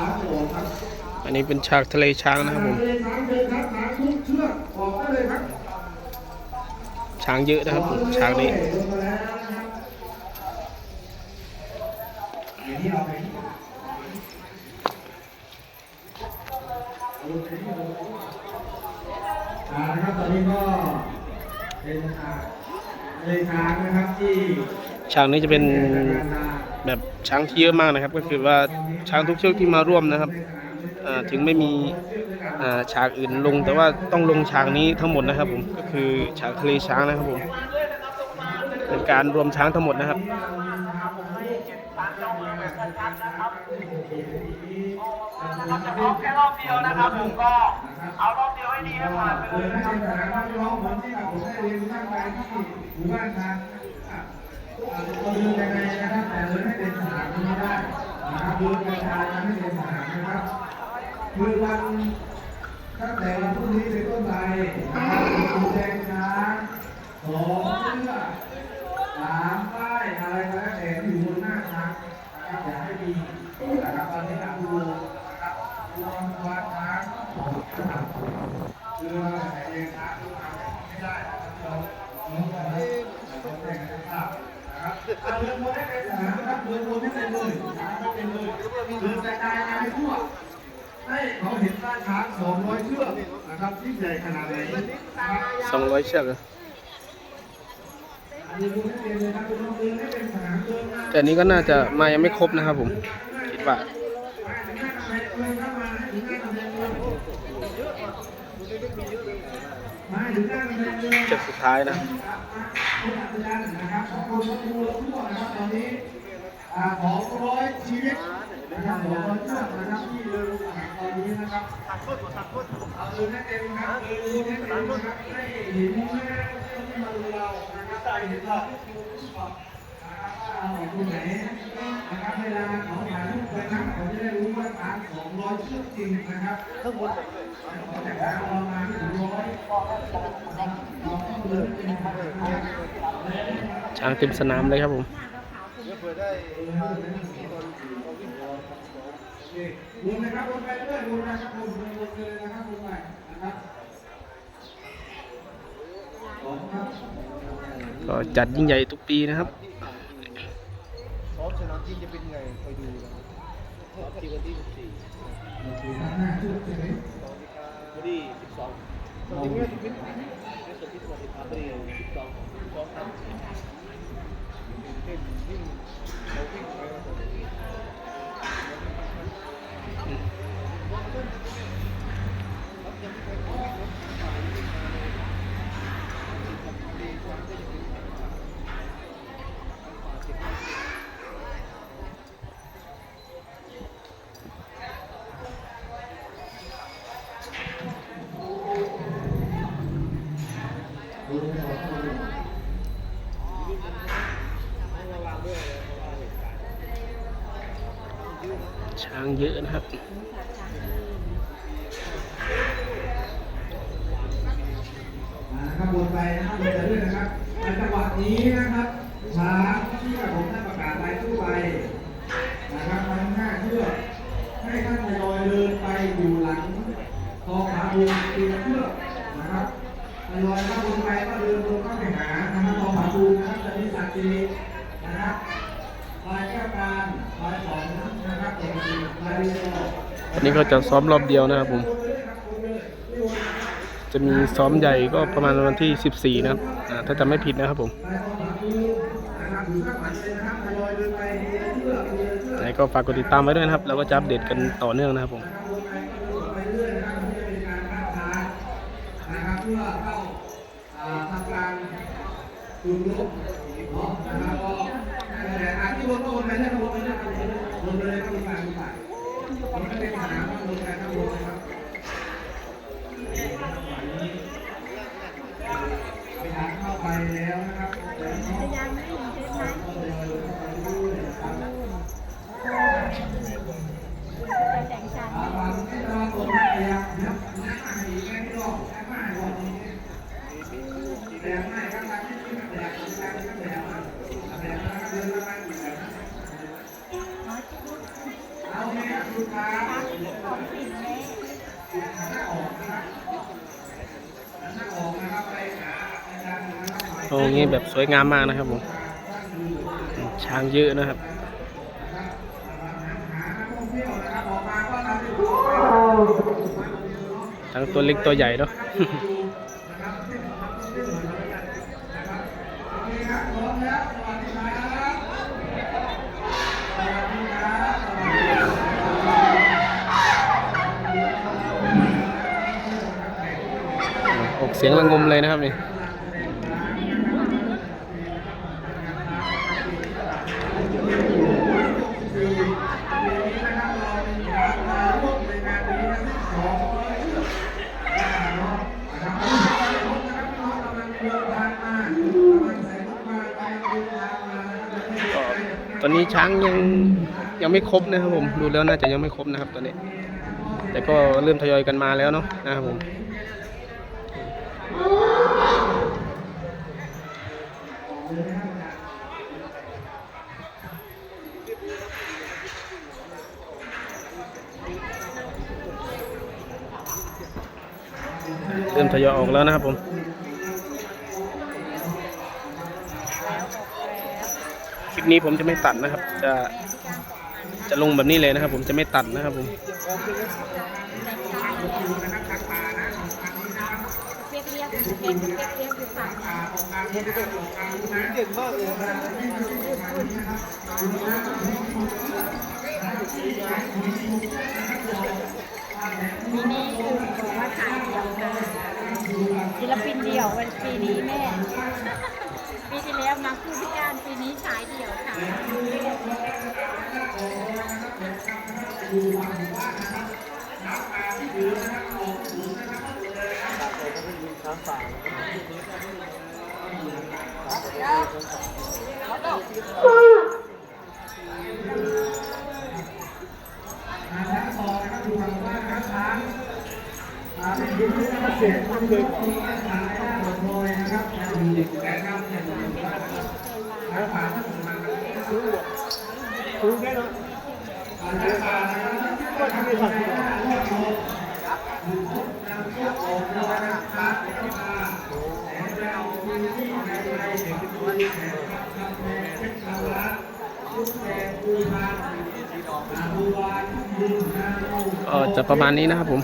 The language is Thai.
ช้างออกครับอันนี้เป็นฉากทะเลช้างนะครับผมเลยช้างเดินครับช้างทุกเชือกออกได้เลยครับช้างเยอะนะครับผมฉากนี้ลงมาแล้วนะครับเดี๋ยวนี้เอาไปที่อ่านะครับตอนนี้ก็เป็นอ่าเลยช้างนะครับที่ฉากนี้จะเป็น แบบช้างที่เยอะมากนะครับ ก็คือว่าช้างทุกเชือกที่มาร่วมนะครับถึงไม่มีฉากอื่นลง แต่ว่าต้องลงฉากนี้ทั้งหมดนะครับ ผมก็คือฉากทะเลช้างนะครับผมเป็นการรวมช้างทั้งหมดนะครับขอแค่รอบเดียวนะครับผมก็เอารอบเดียวให้ดีให้ผ่านไปเลยนสนามนับ อะเดินยังไงนะครับแต่เดินให้เป็นสนามไม่ได้นะครับเดินกระจายกันให้เป็นสนามนะครับคือวันตั้งแต่วันพรุ่งนี้เป็นต้นไปนะครับแดงช้างสองเชือสามป้ายอะไรก็แล้วแต่อยู่บนหน้าช้างนะครับอย่าให้มีนะครับตอนนี้นะครับดูนะครับดูวานช้างนะครับคือเราใส่เองนะคือมาไม่ได้เราเราต้องได้ต้องได้กันภาพนะครับ เอาเรือบนให้เป็นสามนะครับเรือบนให้เป็นเลยสามให้เป็นเลยเรือกระจายกันไปทั่วให้เขาเห็นบ้านช้าง200เชือกนะครับที่ใหญ่ขนาดไหนนะครับ200เชือกนะเรือยเรือบนให้เป็นสนามเดินมาแต่นี้ก็น่าจะมายังไม่ครบนะครับผมคิดว่าถึงหน้ากำแพงเลยครับมาให้ายน้า กำแพงเลยเชือกสุดท้ายนะนะครับขอบคุณทุกผู้ทั่วนะครับตอนนี้อ่าสองร้อยชีวิตนะครับสองร้อยเชือกนะครับที่เดินลงมาตอนนี้นะครับเอาเดินให้เต็มครับเดินให้เต็มครับให้เห็นแม่ที่มาดูเรานะครับได้เห็นเรานะครับว่าเราอยู่ไหนนะครับเวลาเขาถ่ายรูปไปนะเขาจะได้รู้ว่าทางสองร้อยเชือกจริงนะครับข้างบนแต่ว่าเรามาไม่ถึงร้อย ช้างเต็มสนามเลยครับผมก็จัดยิ่งใหญ่ทุกปีนะครับซ้อสดูครับ ชมที่สวัสดิาพเรียวที่สองของช่องทางเป็นยิ่ง ช้างเยอะนะครับนะครับวนไปนะครับวนไปเรื่อยนะครับในจังหวะนี้นะครับ ช้างที่ผมได้ประกาศรายชื่อไปนะครับทั้งห้าเชื่อให้ท่านทยอยเดินไปอยู่หลังกองขาบูตีเชื่อนะครับทยอยถ้าวนไปก็เดินวนเข้าไปหานะครับกองขาบูนะครับจะมีสักดิ์สิรินะครับ ลายแก้วการลายสองนะครับเอกสิทธิ์ลายเรียวอันนี้ก็จะซ้อมรอบเดียวนะครับผม จะมีซ้อมใหญ่ก็ประมาณวันที่ 14 นะครับถ้าจำไม่ผิดนะครับผมไหนก็ฝากกดติดตามไว้ด้วยนะครับ เราก็จะอัปเดตกันต่อเนื่องนะครับผมเพื่อเข้าทำการจุดลุกเนาะนะครับก็แต่อาที่วนก็วนไปเรื่อยๆวนไปเรื่อยๆวนไปเลยก็มีการมีการมันก็เป็นสนามวนกันทั้งวนนะครับไปทางเข้าไปแล้วนะครับแล้วก็ยังไม่ถึงเส้นชัยก็เลยเข้าไปเรื่อยๆนะครับ ไปแต่งชัน อ่าบางที่ตะวันตกเนี่ยยังยังยังมาอีกแค่ที่รอบแค่มาอีกรอบนี้แดดไม่ครับทางที่ที่มันแดดทางที่มันแดดมาแดดนะครับเดินมาอีกแบบนั้นเอาเนี่ยดู ของสินแม่ โอ้งี้แบบสวยงามมากนะครับผมช้างเยอะนะครับทั้งตัวเล็กตัวใหญ่เนาะออกเสียงระงมเลยนะครับนี่ ตอนนี้ช้างยังยังไม่ครบนะครับผมดูแล้วน่าจะยังไม่ครบนะครับตอนนี้ แต่ก็เริ่มทยอยกันมาแล้วเนาะนะครับผมเริ่มทยอยออกแล้วนะครับผม ลิปนี้ผมจะไม่ตัดนะครับ จะจะลงแบบนี้เลยนะครับ ผมจะไม่ตัดนะครับผมเก่งมากเลยปีนี้คือบอกว่าขายเดียวกันศิลปินเดียววันปีนี้แม่ ปีที่แล้วมาคู่พิการปีนี้ฉายเดี่ยวค่ะช้างป่า ก็จะประมาณนี้นะครับผม